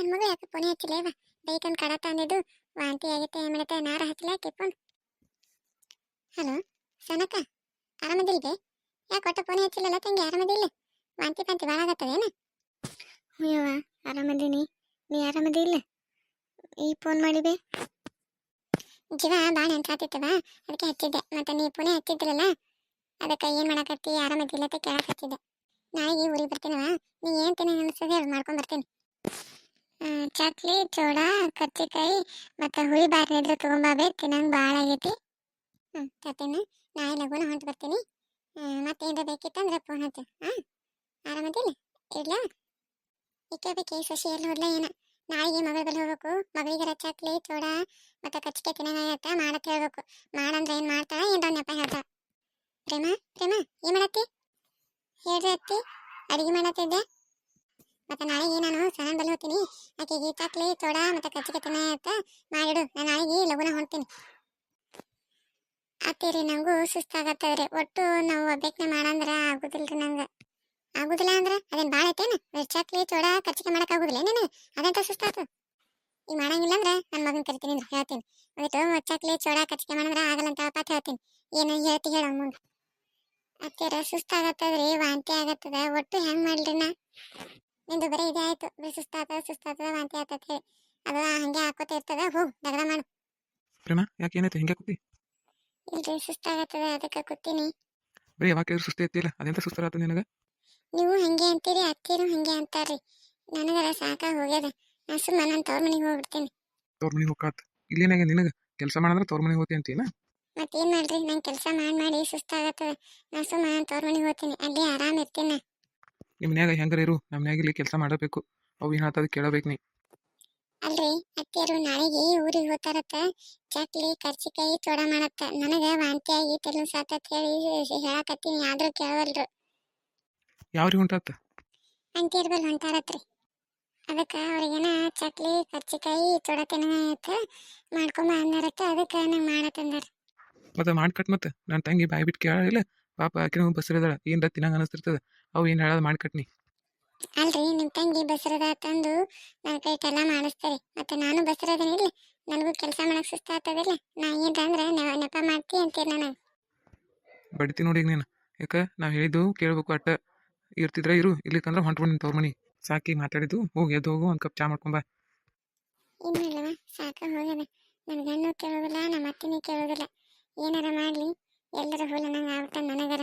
ನನ್ನ ಮಗ ಯಾಕೆ ಪೋನೆ ಹಚ್ಚಿಲೇವ ಬೈಕಂದ್ ಕಡ ತಂದಿದ್ದು. ವಾಂತಿ ಆಗೈತೆ ಏನ್ ಮಾಡತ್ತೆ ನಾರ ಹಚ್ಚಲ ಕಿಪ್ಪನ್ ಹಲೋ ಸನಕ ಆರಾಮದಿಲ್ಬೆ ಯಾಕೆ ಒಟ್ಟು ಪೋನೆ ಹಚ್ಚಿಲ್ಲಲ್ಲ ತಂಗಿ ಆರಾಮದಿಲ್ಲ? ವಾಂತಿ ಪಂತಿ ಭಾಳ ಆಗತ್ತದೇನ ಅಯ್ಯವ್ವ ಆರಾಮದೀನಿ. ನೀ ಆರಾಮದಿಲ್ಲ? ಈ ಫೋನ್ ಮಾಡಿದೆ ಜೀವ ಭಾಳ ನೆನ್ಸಾತಿತ್ತವ ಅದಕ್ಕೆ ಹಚ್ಚಿದ್ದೆ. ಮತ್ತೆ ನೀ ಪುಣೆ ಹಚ್ಚಿದ್ರಲ್ಲ ಅದಕ್ಕೆ ಏನು ಮಾಡಕತ್ತಿ? ಆರಾಮದಿಲ್ಲ ಅಂತ ಕೇಳಕ್ ಹಚ್ಚಿದ್ದೆ. ನಾಳೆಗೆ ಊರಿಗೆ ಬರ್ತೀನವ ನೀ ಏನು ತಿನ್ನ ಅನಿಸ್ತದೆ ಅದು ಮಾಡ್ಕೊಂಡ್ ಬರ್ತೀನಿ ಚಕ್ಲಿ ಚೋಡ ಮತ್ತೆ ಮತ್ತು ಹುಳಿ ಬಾರಿ ಇದ್ರೆ ತೊಗೊಂಬಾಬೆ ತಿನ್ನಂಗೆ ಭಾಳ ಆಗೈತಿ. ಹ್ಞೂ ತರ್ತೀನಿ. ನಾಳೆ ಲಗುನ ಹೊಂಟು ಬರ್ತೀನಿ. ಮತ್ತೇನಾರ ಬೇಕಿತ್ತಂದ್ರೆ ಫೋನ್ ಹಚ್ಚು ಹಾಂ, ಆರಾಮದಿಲ್ಲ? ಇಡ್ಲ? ಇಕ್ಕೇ ಬೇಕೆ? ಸಸಿ ಎಲ್ಲಿ ಹೋದ್ಲ ಏನ? ನಾಳೆಗೆ ಮಗಳ ಬಲ್ಲಿ ಹೋಗ್ಬೇಕು. ಮಗಳಿಗೆ ಚಕ್ಲಿ ಚೋಡ ಮತ್ತೆ ಕಚ್ಚಿಗೆ ತಿನ್ನಂಗಾಗತ್ತ ಮಾಡತ್ ಹೇಳ್ಬೇಕು. ಮಾಡಂದ್ರೆ ಏನು ಮಾಡ್ತಾಳ ಏನ್ರ ಒಂದ್ ನೆಪ ಹೇಳ್ತಾಳ. ಪ್ರೇಮ ಪ್ರೇಮ, ಏನ್ ಮಾಡತ್ತಿ? ಹೇಳ್ರಿ ಅತ್ತಿ. ಅಡಿಗೆ ಮಾಡತ್ತಿದ್ದೆ ಮತ್ತೆ ನಾಳೆಗೆ ನಾನು ಸಹನ್ ಬಲ್ಲಿ ಹೋಗ್ತೀನಿ ಆಕೆಗೆ ಈತಾಕ್ಲಿ ಚೋಡ ಮತ್ತೆ ಕಚ್ಚಿಗೆ ಅಂತ ಮಾಡಿಡು. ನಾನು ನಾಳೆಗೆ ಲಗುನ ಹೊಂಟ್ತೀನಿ ಆತೀರಿ ನಂಗೂ ಸುಸ್ತಾಗತ್ತದ್ರಿ. ಒಟ್ಟು ನಾವು ಒಬ್ಬೆಕ್ನೆ ಮಾಡಂದ್ರ ಆಗುದಿಲ್ರಿ ನಂಗೆ. ಆಗುದಿಲ್ಲ ಅಂದ್ರ ಅದೇನ್ ಭಾಳ ಐತೇನು? ಚಕ್ಲಿ ಚೋಡ ಕಚ್ಚಿಗೆ ಮಾಡಕ್ ಆಗುದಿಲ್ಲ ನೀನು ಅದಂತ ಸುಸ್ತಾತು? ಈಗ ಮಾಡಂಗಿಲ್ಲ ಅಂದ್ರೆ ನನ್ನ ಮಗನ್ ಕರಿತೀನಿ ಅಂದ್ರೆ, ಹೇಳ್ತೀನಿ. ಅದಕ್ಕೆ ಚಕ್ಲಿ ಚೋಡ ಕಚ್ಚಿಗೆ ಮಾಡಿದ್ರೆ ಆಗಲ್ಲ ಅಂತ ಹೇಳ್ತೀನಿ. ಏನು ಹೇಳ್ತಿ ಹೇಳ ಮುಂದೆ ಅತ್ತೀರ, ಸುಸ್ತಾಗತ್ತದ್ರಿ, ವಾಂತಿ ಆಗತ್ತದ. ಒಟ್ಟು ಹೆಂಗ್ ಮಾಡ್ಲಿ ನಾ? ನಿಂದು ಬರೀ ಇದೇ ಆಯ್ತು. ಬರೀ ಸುಸ್ತಾದ ಸುಸ್ತಾತದ ವಾಂತಿ ಆತದ ಹೇಳಿ. ಅದು ಹಂಗೆ ಹಾಕೋತ ಇರ್ತದ. ಹೋಗ್ ದಗದ ಮಾಡು. ಪ್ರೇಮ ಯಾಕೆ ಏನಾಯ್ತು? ಹಿಂಗೆ ಕೂತಿ ಇಲ್ರಿ ಸುಸ್ತಾಗತ್ತದ. ಅದಕ್ಕೆ ಕೂತೀನಿ ಬರೀ ಯಾವಾಗ ಕೇಳಿದ್ರು ಸುಸ್ತಿ ಎತ್ತಿಲ್ಲ ಅದೆಂತ ಆತ ನಿನಗೆ? ನೀವು ಹಂಗೆ ಅಂತೀರಿ ಅತ್ತೀರು ಹಂಗೆ ಅಂತಾರ್ರಿ. ನನಗರ ಸಾಕಾಗಿ ಹೋಗ್ಯದ. ನಾ ಸುಮ್ಮನೆ ನನ್ನ ತವ್ರ ಮನೆಗೆ ಹೋಗ್ಬಿಡ್ತೀನಿ. ತವ್ರ ಮನೆಗೆ ಹೋಗಾತ್ ಇಲ್ಲೇನಾಗ ನಿನಗೆ? ಕೆಲಸ ಮಾಡಂದ್ರೆ ತವ್ರ ಮನೆಗೆ ಹೋತಿ ಅಂತೀನ ಮತ್ತೇನ್ ಮಾಡ್ರಿ? ನಂಗೆ ಕೆಲಸ ಮಾಡಿ ಮಾಡಿ ಸುಸ್ತಾಗತ್ತದ. ನಾ ಸುಮ್ಮನೆ ನನ್ನ ತವ್ರ ಮನೆಗೆ ಹೋಗ್ತೀನಿ. ಅಲ್ಲಿ ಆರಾಮ ಇರ್ತೀನಿ. ನಿಮ್ಮ ಮನ್ಯಾಗ ಹೆಂಗಾರ ಇರು ನಮ್ಮ ಮನ್ಯಾಗ ಇಲ್ಲಿ ಕೆಲಸ ಮಾಡಬೇಕು. ಅವು ಏನು ಹೇಳ್ತದ ಕೇಳಬೇಕು ನೀ. ಅಲ್ರಿ ಅತ್ತಿಯರು ನಾಳೆಗೆ ಊರಿಗೆ ಹೋಗ್ತಾರತ್ತ. ಚಕ್ಲಿ ಕರ್ಚಿಕಾಯಿ ತೋಡ ಮಾಡತ್ತ. ನನಗ ವಾಂತಿ ಆಗಿ ತೆಲು ಸಾತತ್ ಹೇಳಿ ಹೇಳಕತ್ತೀನಿ ಆದ್ರೂ ಕೇಳವಲ್ರು. ಯಾವ್ರಿ ಹೊಂಟಾತ? ಅಂತಿಯರ್ ಬಲ್ ಹೊಂಟಾರತ್ರಿ. ಅದಕ್ಕೆ ಅವ್ರಿಗೇನ ಚಕ್ಲಿ ಕರ್ಚಿಕಾಯಿ ತಿನ್ನ ತಿನ್ನತ್ತ ಮಾಡ್ಕೊಂಬ ಅಂದಾರತ್ತ ಅದಕ್ಕೆ ನಂಗೆ ಮಾಡತ್ತಂದಾರ ಮತ್ತೆ ಮಾಡ್ಕಟ್ ಮತ್ತೆ. ನನ್ನ ತಂಗಿ ಬಾಯಿ ಬಿಟ್ಟು ಕೇಳಿಲ್ಲ ಪಾಪ ಆಕಿನ ಬಸ್ರಿದಾಳ ಏನರ ತಿನ್ನಂಗ ಅನಿಸ್ತಿರ್ತದ. ಅವು ಏನು ಹೇಳೋದು ಮಾಡ್ಕಟ್ನಿ. ಅಲ್ರಿ ನಿಮ್ ತಂಗಿ ಬಸರದ ತಂದು ನನ್ನ ಕೈ ಎಲ್ಲ ಮಾಡಿಸ್ತಾರೆ. ಮತ್ತೆ ನಾನು ಬಸರದನಿಲ್ಲ ನನಗೂ ಕೆಲಸ ಮಾಡಕ್ ಸುಸ್ತ ಆಗ್ತದಿಲ್ಲ ನಾ ಏನ್ರ ಅಂದ್ರೆ ನೆವ ನೆಪ ಮಾಡ್ತಿ ಅಂತೀರಿ ನಾನು. ಬಡಿತಿ ನೋಡಿ ನೀನು. ಯಾಕೆ? ನಾವು ಹೇಳಿದ್ದು ಕೇಳಬೇಕು ಅಟ್ಟ. ಇರ್ತಿದ್ರೆ ಇರು ಇಲ್ಲಿಕಂದ್ರೆ ಹೊಂಟ್ಬಿಡು ನಿನ್ ತವ್ರ ಮನಿ. ಸಾಕಿ ಮಾತಾಡಿದ್ದು ಹೋಗಿ ಎದ್ದು ಹೋಗು ಒಂದು ಕಪ್ ಚಾ ಮಾಡ್ಕೊಂಬ ಇನ್ನಿಲ್ಲವ ಸಾಕ ಹೋಗ್ಯದ ನನ್ನ ಗಂಡು ಕೇಳೋದಿಲ್ಲ ನಮ್ಮ ಅತ್ತಿನೂ ಕೇಳೋದಿಲ್ಲ. ಏನಾರ ಮಾಡ್ಲಿ ಎಲ್ಲರ ಹೋಲ ನಂಗೆ ಆಗ್ಬಿಟ್ಟ ನನಗರ.